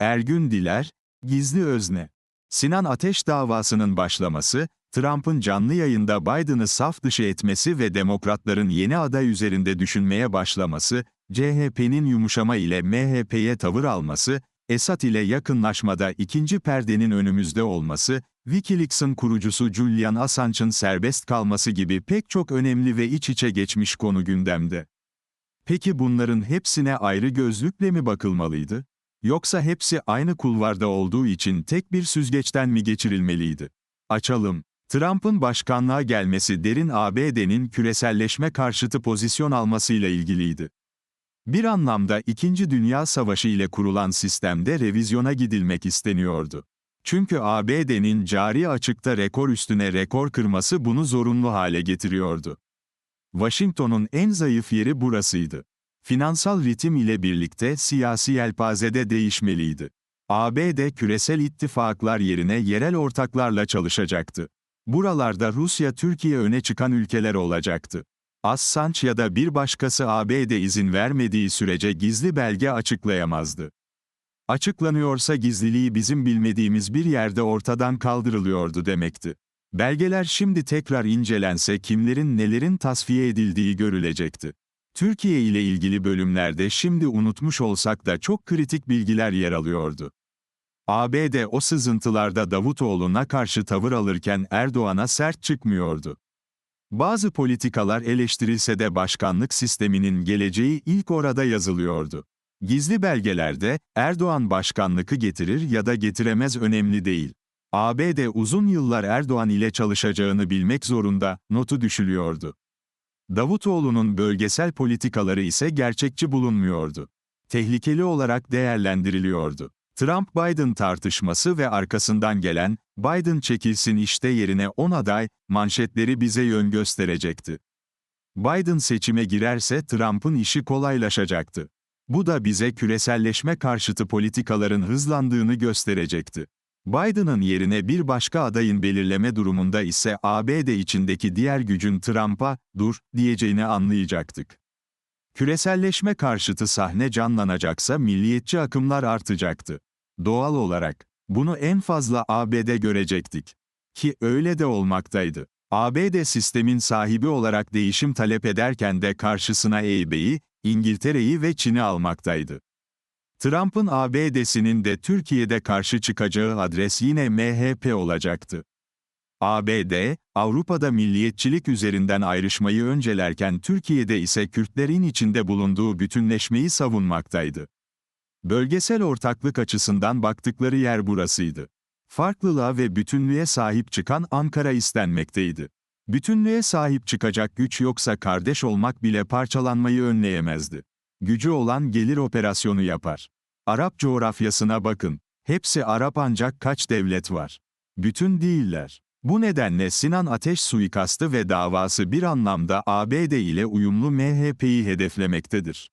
Ergün Diler, Gizli Özne. Sinan Ateş davasının başlaması, Trump'ın canlı yayında Biden'ı saf dışı etmesi ve demokratların yeni aday üzerinde düşünmeye başlaması, CHP'nin yumuşama ile MHP'ye tavır alması, Esad ile yakınlaşmada ikinci perdenin önümüzde olması, Wikileaks'ın kurucusu Julian Assange'ın serbest kalması gibi pek çok önemli ve iç içe geçmiş konu gündemde. Peki bunların hepsine ayrı gözlükle mi bakılmalıydı? Yoksa hepsi aynı kulvarda olduğu için tek bir süzgeçten mi geçirilmeliydi? Açalım. Trump'ın başkanlığa gelmesi derin ABD'nin küreselleşme karşıtı pozisyon almasıyla ilgiliydi. Bir anlamda İkinci Dünya Savaşı ile kurulan sistemde revizyona gidilmek isteniyordu. Çünkü ABD'nin cari açıkta rekor üstüne rekor kırması bunu zorunlu hale getiriyordu. Washington'un en zayıf yeri burasıydı. Finansal ritim ile birlikte siyasi yelpazede değişmeliydi. ABD küresel ittifaklar yerine yerel ortaklarla çalışacaktı. Buralarda Rusya Türkiye öne çıkan ülkeler olacaktı. Assange ya da bir başkası ABD izin vermediği sürece gizli belge açıklayamazdı. Açıklanıyorsa gizliliği bizim bilmediğimiz bir yerde ortadan kaldırılıyordu demekti. Belgeler şimdi tekrar incelense kimlerin nelerin tasfiye edildiği görülecekti. Türkiye ile ilgili bölümlerde şimdi unutmuş olsak da çok kritik bilgiler yer alıyordu. ABD o sızıntılarda Davutoğlu'na karşı tavır alırken Erdoğan'a sert çıkmıyordu. Bazı politikalar eleştirilse de başkanlık sisteminin geleceği ilk orada yazılıyordu. Gizli belgelerde, Erdoğan başkanlıkı getirir ya da getiremez önemli değil. ABD uzun yıllar Erdoğan ile çalışacağını bilmek zorunda, notu düşülüyordu. Davutoğlu'nun bölgesel politikaları ise gerçekçi bulunmuyordu. Tehlikeli olarak değerlendiriliyordu. Trump-Biden tartışması ve arkasından gelen, Biden çekilsin işte yerine 10 aday, manşetleri bize yön gösterecekti. Biden seçime girerse Trump'ın işi kolaylaşacaktı. Bu da bize küreselleşme karşıtı politikaların hızlandığını gösterecekti. Biden'ın yerine bir başka adayın belirleme durumunda ise ABD içindeki diğer gücün Trump'a, dur, diyeceğini anlayacaktık. Küreselleşme karşıtı sahne canlanacaksa milliyetçi akımlar artacaktı. Doğal olarak, bunu en fazla ABD görecektik. Ki öyle de olmaktaydı. ABD sistemin sahibi olarak değişim talep ederken de karşısına EYB'yi, İngiltere'yi ve Çin'i almaktaydı. Trump'ın ABD'sinin de Türkiye'de karşı çıkacağı adres yine MHP olacaktı. ABD, Avrupa'da milliyetçilik üzerinden ayrışmayı öncelerken Türkiye'de ise Kürtlerin içinde bulunduğu bütünleşmeyi savunmaktaydı. Bölgesel ortaklık açısından baktıkları yer burasıydı. Farklılığa ve bütünlüğe sahip çıkan Ankara istenmekteydi. Bütünlüğe sahip çıkacak güç yoksa kardeş olmak bile parçalanmayı önleyemezdi. Gücü olan gelir operasyonu yapar. Arap coğrafyasına bakın. Hepsi Arap ancak kaç devlet var? Bütün değiller. Bu nedenle Sinan Ateş suikastı ve davası bir anlamda ABD ile uyumlu MHP'yi hedeflemektedir.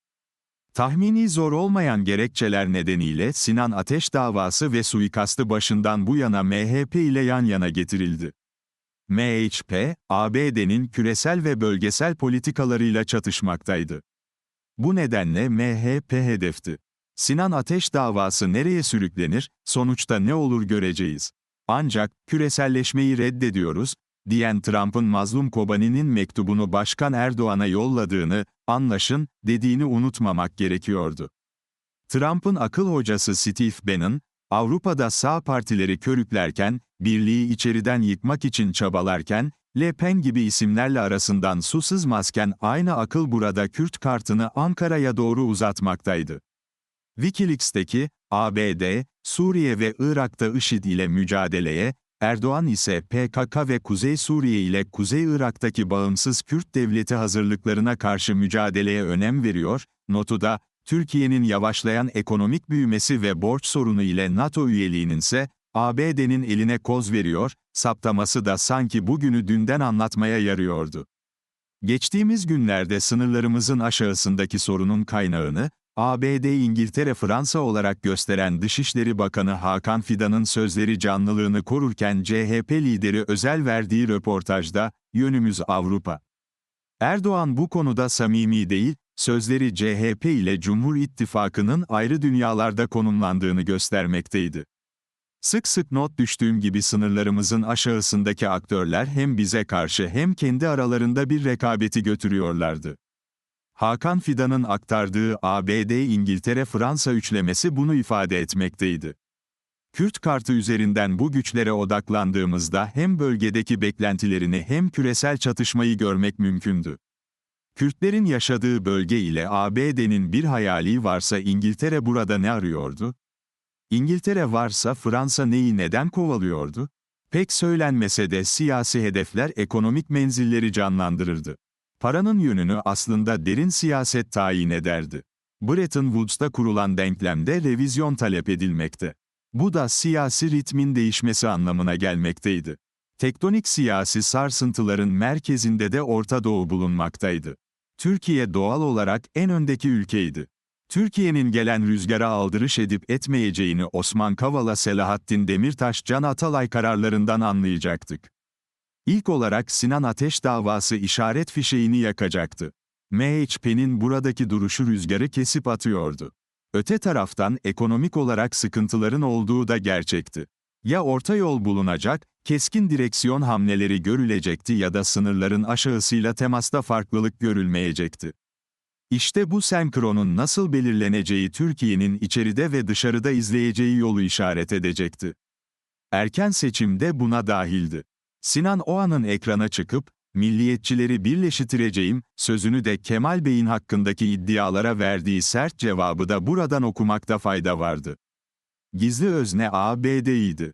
Tahmini zor olmayan gerekçeler nedeniyle Sinan Ateş davası ve suikastı başından bu yana MHP ile yan yana getirildi. MHP, ABD'nin küresel ve bölgesel politikalarıyla çatışmaktaydı. Bu nedenle MHP hedefti. Sinan Ateş davası nereye sürüklenir, sonuçta ne olur göreceğiz. Ancak, küreselleşmeyi reddediyoruz, diyen Trump'ın mazlum Kobani'nin mektubunu Başkan Erdoğan'a yolladığını, anlaşın, dediğini unutmamak gerekiyordu. Trump'ın akıl hocası Steve Bannon, Avrupa'da sağ partileri körüklerken, birliği içeriden yıkmak için çabalarken, Le Pen gibi isimlerle arasından su sızmazken aynı akıl burada Kürt kartını Ankara'ya doğru uzatmaktaydı. Wikileaks'teki, ABD, Suriye ve Irak'ta IŞİD ile mücadeleye, Erdoğan ise PKK ve Kuzey Suriye ile Kuzey Irak'taki bağımsız Kürt devleti hazırlıklarına karşı mücadeleye önem veriyor, notu da, Türkiye'nin yavaşlayan ekonomik büyümesi ve borç sorunu ile NATO üyeliğinin ise, ABD'nin eline koz veriyor, saptaması da sanki bugünü dünden anlatmaya yarıyordu. Geçtiğimiz günlerde sınırlarımızın aşağısındaki sorunun kaynağını, ABD İngiltere Fransa olarak gösteren Dışişleri Bakanı Hakan Fidan'ın sözleri canlılığını korurken CHP lideri özel verdiği röportajda, yönümüz Avrupa. Erdoğan bu konuda samimi değil, Sözleri CHP ile Cumhur İttifakı'nın ayrı dünyalarda konumlandığını göstermekteydi. Sık sık not düştüğüm gibi sınırlarımızın aşağısındaki aktörler hem bize karşı hem kendi aralarında bir rekabeti götürüyorlardı. Hakan Fidan'ın aktardığı ABD-İngiltere-Fransa üçlemesi bunu ifade etmekteydi. Kürt kartı üzerinden bu güçlere odaklandığımızda hem bölgedeki beklentilerini hem küresel çatışmayı görmek mümkündü. Kürtlerin yaşadığı bölge ile ABD'nin bir hayali varsa İngiltere burada ne arıyordu? İngiltere varsa Fransa neyi neden kovalıyordu? Pek söylenmese de siyasi hedefler ekonomik menzilleri canlandırırdı. Paranın yönünü aslında derin siyaset tayin ederdi. Bretton Woods'ta kurulan denklemde revizyon talep edilmekte. Bu da siyasi ritmin değişmesi anlamına gelmekteydi. Tektonik siyasi sarsıntıların merkezinde de Orta Doğu bulunmaktaydı. Türkiye doğal olarak en öndeki ülkeydi. Türkiye'nin gelen rüzgara aldırış edip etmeyeceğini Osman Kavala Selahattin Demirtaş Can Atalay kararlarından anlayacaktık. İlk olarak Sinan Ateş davası işaret fişeğini yakacaktı. MHP'nin buradaki duruşu rüzgarı kesip atıyordu. Öte taraftan ekonomik olarak sıkıntıların olduğu da gerçekti. Ya orta yol bulunacak, keskin direksiyon hamleleri görülecekti ya da sınırların aşağısıyla temasta farklılık görülmeyecekti. İşte bu senkronun nasıl belirleneceği Türkiye'nin içeride ve dışarıda izleyeceği yolu işaret edecekti. Erken seçimde buna dahildi. Sinan Oğan'ın ekrana çıkıp, milliyetçileri birleştireceğim, sözünü de Kemal Bey'in hakkındaki iddialara verdiği sert cevabı da buradan okumakta fayda vardı. Gizli özne ABD'ydi.